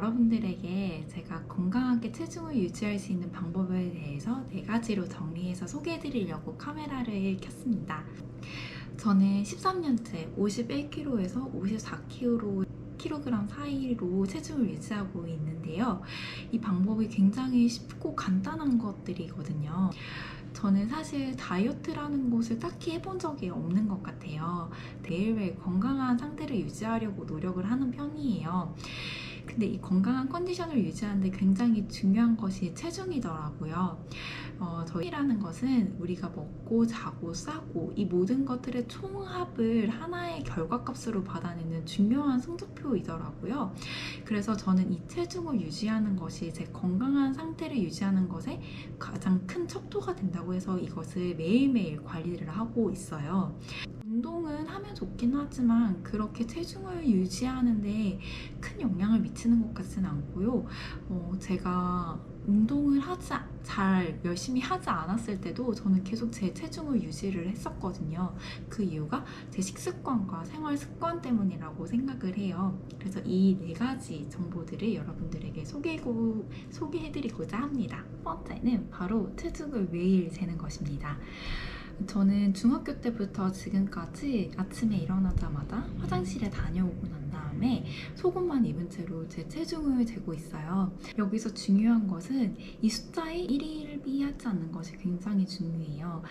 여러분들에게 제가 건강하게 체중을 유지할 수 있는 방법에 대해서 네 가지로 정리해서 소개해 드리려고 카메라를 켰습니다. 저는 13년째 51kg에서 54kg kg 사이로 체중을 유지하고 있는데요. 이 방법이 굉장히 쉽고 간단한 것들이거든요. 저는 사실 다이어트라는 것을 딱히 해본 적이 없는 것 같아요. 매일매일 건강한 상태를 유지하려고 노력을 하는 편이에요. 근데 이 건강한 컨디션을 유지하는데 굉장히 중요한 것이 체중이더라고요. 어, 저희라는 것은 우리가 먹고 자고 싸고 이 모든 것들의 총합을 하나의 결과값으로 받아내는 중요한 성적표이더라고요. 그래서 저는 이 체중을 유지하는 것이 제 건강한 상태를 유지하는 것에 가장 큰 척도가 된다고 해서 이것을 매일매일 관리를 하고 있어요. 운동은 하면 좋긴 하지만 그렇게 체중을 유지하는데 큰 영향을 미치는 것 같지는 않고요. 어, 제가 운동을 하지 잘 열심히 하지 않았을 때도 저는 계속 제 체중을 유지를 했었거든요. 그 이유가 제 식습관과 생활 습관 때문이라고 생각을 해요. 그래서 이 네 가지 정보들을 여러분들에게 소개고, 소개해드리고자 합니다. 첫 번째는 바로 체중을 매일 재는 것입니다. 저는 중학교 때부터 지금까지 아침에 일어나자마자 화장실에 다녀오고 난 다음에 속옷만 입은 채로 제 체중을 재고 있어요. 여기서 중요한 것은 이 숫자에 1을 비하지 않는 것이 굉장히 중요해요.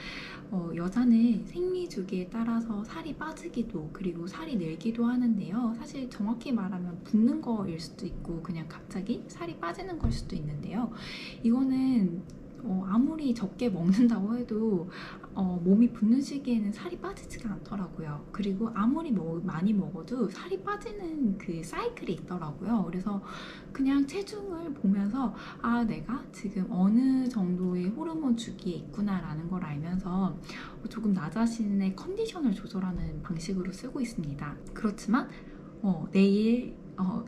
어, 여자는 생리 주기에 따라서 살이 빠지기도 그리고 살이 늘기도 하는데요. 사실 정확히 말하면 붓는 거일 수도 있고 그냥 갑자기 살이 빠지는 걸 수도 있는데요. 이거는 어, 아무리 적게 먹는다고 해도 어, 몸이 붓는 시기에는 살이 빠지지가 않더라고요. 그리고 아무리 먹, 많이 먹어도 살이 빠지는 그 사이클이 있더라고요. 그래서 그냥 체중을 보면서 아 내가 지금 어느 정도의 호르몬 주기에 있구나라는 걸 알면서 조금 나 자신의 컨디션을 조절하는 방식으로 쓰고 있습니다. 그렇지만 어, 내일 어,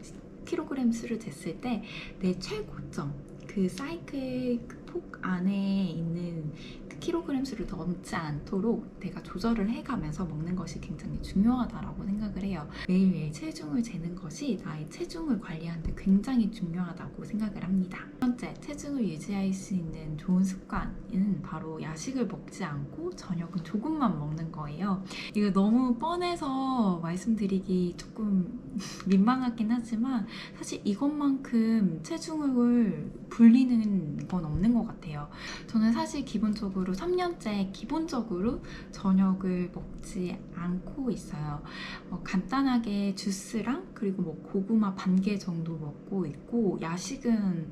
킬로그램 수를 쟀을 때 내 최고점 그 사이클 그폭 안에 있는 그 킬로그램 수를 넘지 않도록 내가 조절을 해가면서 먹는 것이 굉장히 중요하다라고 생각을 해요. 매일매일 체중을 재는 것이 나의 체중을 관리하는데 굉장히 중요하다고 생각을 합니다. 첫 번째, 체중을 유지할 수 있는 좋은 습관은 바로 야식을 먹지 않고 저녁은 조금만 먹는 거예요. 이거 너무 뻔해서 말씀드리기 조금 민망하긴 하지만 사실 이것만큼 체중을 불리는 건 없는 것 같아요. 저는 사실 기본적으로 3년째 기본적으로 저녁을 먹지 않고 있어요. 어, 간단하게 주스랑 그리고 뭐 고구마 반 개 정도 먹고 있고 야식은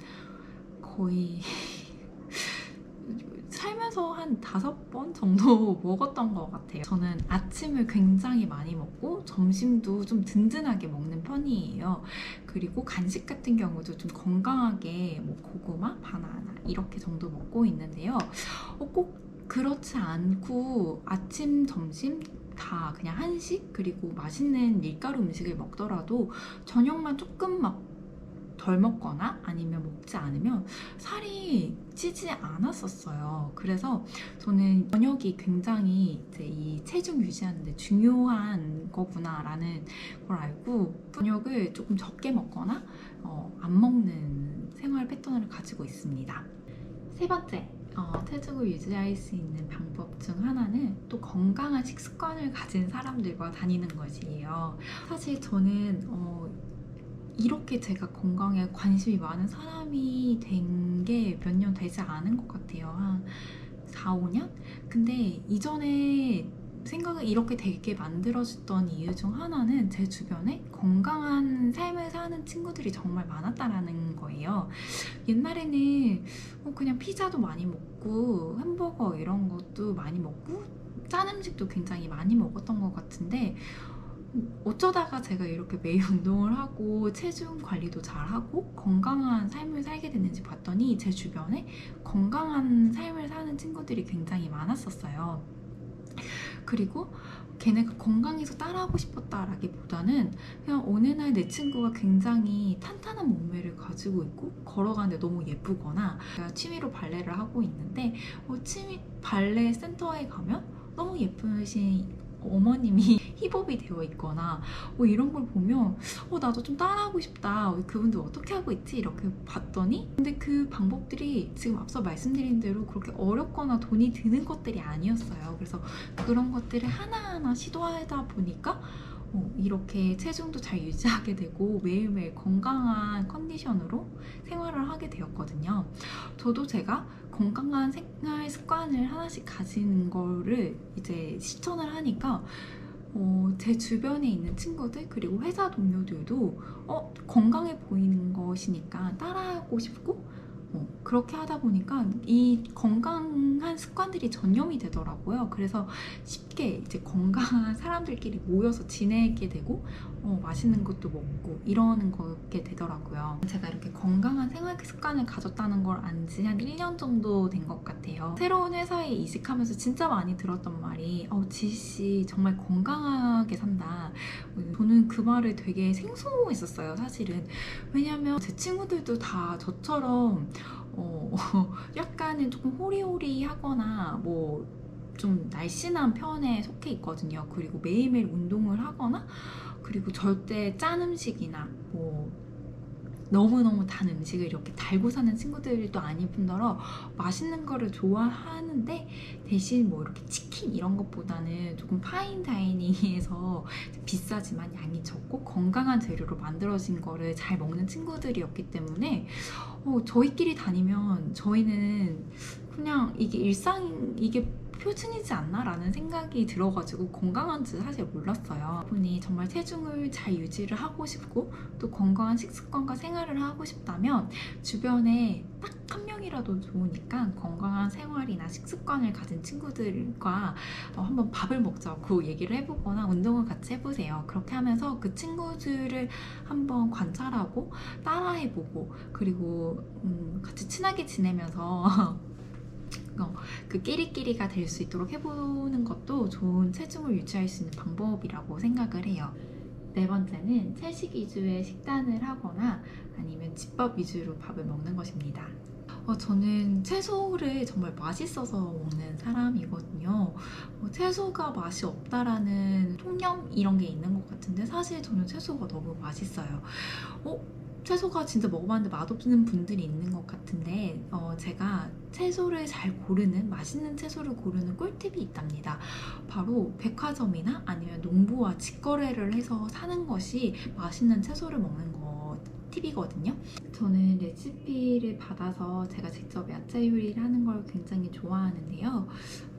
거의 살면서 한 다섯 번 정도 먹었던 것 같아요. 저는 아침을 굉장히 많이 먹고 점심도 좀 든든하게 먹는 편이에요. 그리고 간식 같은 경우도 좀 건강하게 뭐 고구마, 바나나 이렇게 정도 먹고 있는데요. 어, 꼭 그렇지 않고 아침, 점심 다 그냥 한식 그리고 맛있는 밀가루 음식을 먹더라도 저녁만 조금 막 덜 먹거나 아니면 먹지 않으면 살이 찌지 않았었어요. 그래서 저는 저녁이 굉장히 이제 이 체중 유지하는데 중요한 거구나라는 걸 알고 저녁을 조금 적게 먹거나 어, 안 먹는 생활 패턴을 가지고 있습니다. 세 번째, 어, 체중을 유지할 수 있는 방법 중 하나는 또 건강한 식습관을 가진 사람들과 다니는 것이에요. 사실 저는 어, 이렇게 제가 건강에 관심이 많은 사람이 된 게 몇 년 되지 않은 것 같아요. 한 4, 5년? 근데 이전에 생각을 이렇게 되게 만들어졌던 이유 중 하나는 제 주변에 건강한 삶을 사는 친구들이 정말 많았다라는 거예요. 옛날에는 뭐 그냥 피자도 많이 먹고 햄버거 이런 것도 많이 먹고 짠 음식도 굉장히 많이 먹었던 것 같은데 어쩌다가 제가 이렇게 매일 운동을 하고 체중 관리도 잘하고 건강한 삶을 살게 됐는지 봤더니 제 주변에 건강한 삶을 사는 친구들이 굉장히 많았었어요. 그리고 걔네가 건강해서 따라하고 싶었다라기보다는 그냥 어느 날 내 친구가 굉장히 탄탄한 몸매를 가지고 있고 걸어가는데 너무 예쁘거나 취미로 발레를 하고 있는데 어, 취미 발레 센터에 가면 너무 예쁘신 어머님이 힙업이 되어 있거나 뭐 이런 걸 보면 어 나도 좀 따라하고 싶다. 어, 그분들 어떻게 하고 있지? 이렇게 봤더니 근데 그 방법들이 지금 앞서 말씀드린 대로 그렇게 어렵거나 돈이 드는 것들이 아니었어요. 그래서 그런 것들을 하나하나 시도하다 보니까 어, 이렇게 체중도 잘 유지하게 되고 매일매일 건강한 컨디션으로 생활을 하게 되었거든요. 저도 제가 건강한 생활 습관을 하나씩 가지는 거를 이제 실천을 하니까 어, 제 주변에 있는 친구들 그리고 회사 동료들도 어, 건강해 보이는 것이니까 따라하고 싶고 어, 그렇게 하다 보니까 이 건강한 습관들이 전염이 되더라고요. 그래서 쉽게 이제 건강한 사람들끼리 모여서 지내게 되고 어, 맛있는 것도 먹고 이러는 거게 되더라고요. 제가 이렇게 건강한 생활 습관을 가졌다는 걸 안 지 한 1년 정도 된 것 같아요. 새로운 회사에 이직하면서 진짜 많이 들었던 말이 어, 지씨 정말 건강하게 산다. 어, 저는 그 말을 되게 생소했었어요, 사실은. 왜냐면 제 친구들도 다 저처럼 어, 약간은 조금 호리호리하거나 뭐좀 날씬한 편에 속해 있거든요. 그리고 매일매일 운동을 하거나 그리고 절대 짠 음식이나 뭐 너무너무 단 음식을 이렇게 달고 사는 친구들도 아니뿐더러 맛있는 거를 좋아하는데 대신 뭐 이렇게 치킨 이런 것보다는 조금 파인 다이닝에서 비싸지만 양이 적고 건강한 재료로 만들어진 거를 잘 먹는 친구들이었기 때문에 어, 저희끼리 다니면 저희는 그냥 이게 일상 이게 표준이지 않나라는 생각이 들어가지고 건강한지 사실 몰랐어요. 분이 정말 체중을 잘 유지를 하고 싶고 또 건강한 식습관과 생활을 하고 싶다면 주변에 딱 한 명이라도 좋으니까 건강한 생활이나 식습관을 가진 친구들과 어, 한번 밥을 먹자고 얘기를 해보거나 운동을 같이 해보세요. 그렇게 하면서 그 친구들을 한번 관찰하고 따라해보고 그리고 음, 같이 친하게 지내면서 어, 그 끼리끼리가 될 수 있도록 해보는 것도 좋은 체중을 유지할 수 있는 방법이라고 생각을 해요. 네 번째는 채식 위주의 식단을 하거나 아니면 집밥 위주로 밥을 먹는 것입니다. 어, 저는 채소를 정말 맛있어서 먹는 사람이거든요. 어, 채소가 맛이 없다라는 통념 이런 게 있는 것 같은데 사실 저는 채소가 너무 맛있어요. 어? 채소가 진짜 먹어봤는데 맛없는 분들이 있는 것 같은데 어, 제가 채소를 잘 고르는 맛있는 채소를 고르는 꿀팁이 있답니다. 바로 백화점이나 아니면 농부와 직거래를 해서 사는 것이 맛있는 채소를 먹는 거 팁이거든요. 저는 레시피를 받아서 제가 직접 야채 요리를 하는 걸 굉장히 좋아하는데요.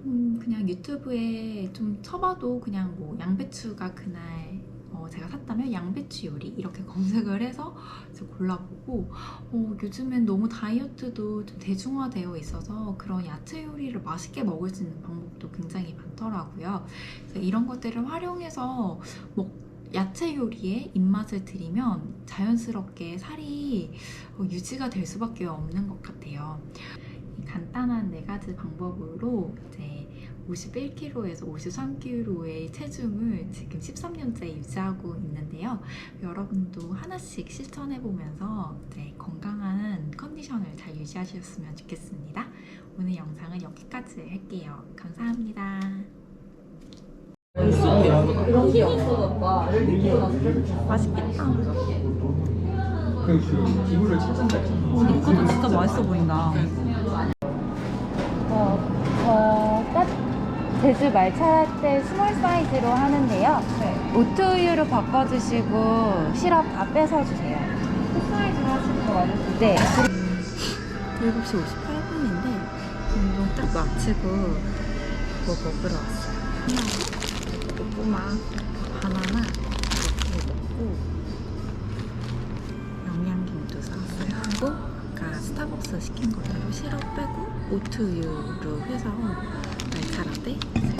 음, 그냥 유튜브에 좀 쳐봐도 그냥 뭐 양배추가 그날 어, 제가 샀다면 양배추 요리 이렇게 검색을 해서 골라보고 어, 요즘엔 너무 다이어트도 좀 대중화되어 있어서 그런 야채 요리를 맛있게 먹을 수 있는 방법도 굉장히 많더라고요. 이런 것들을 활용해서 먹 야채 요리에 입맛을 들이면 자연스럽게 살이 어, 유지가 될 수밖에 없는 것 같아요. 이 간단한 네 가지 방법으로 이제 51kg에서 53kg의 체중을 지금 13년째 유지하고 있는데요. 여러분도 하나씩 실천해 보면서 이제 건강한 컨디션을 잘 유지하셨으면 좋겠습니다. 오늘 영상은 여기까지 할게요. 감사합니다. 맛있겠다. 그 기구를 찾은다 했잖아. 어, 이거도 진짜 맛있어 보인다. 어, 저 딱 제주 말차 때 스몰 사이즈로 하는데요. 오트우유로 바꿔주시고 시럽 다 뺏어주세요. 큰 사이즈로 하시는 거 맞으시죠? 네. 7시 58분인데 운동 딱 마치고 뭐 먹으러 왔어요. 꼬꼬마 바나나 이렇게 먹고 영양김도 사왔어요. 하고 아까 스타벅스 시킨 거대로 시럽 빼고 오트우유로 해서 말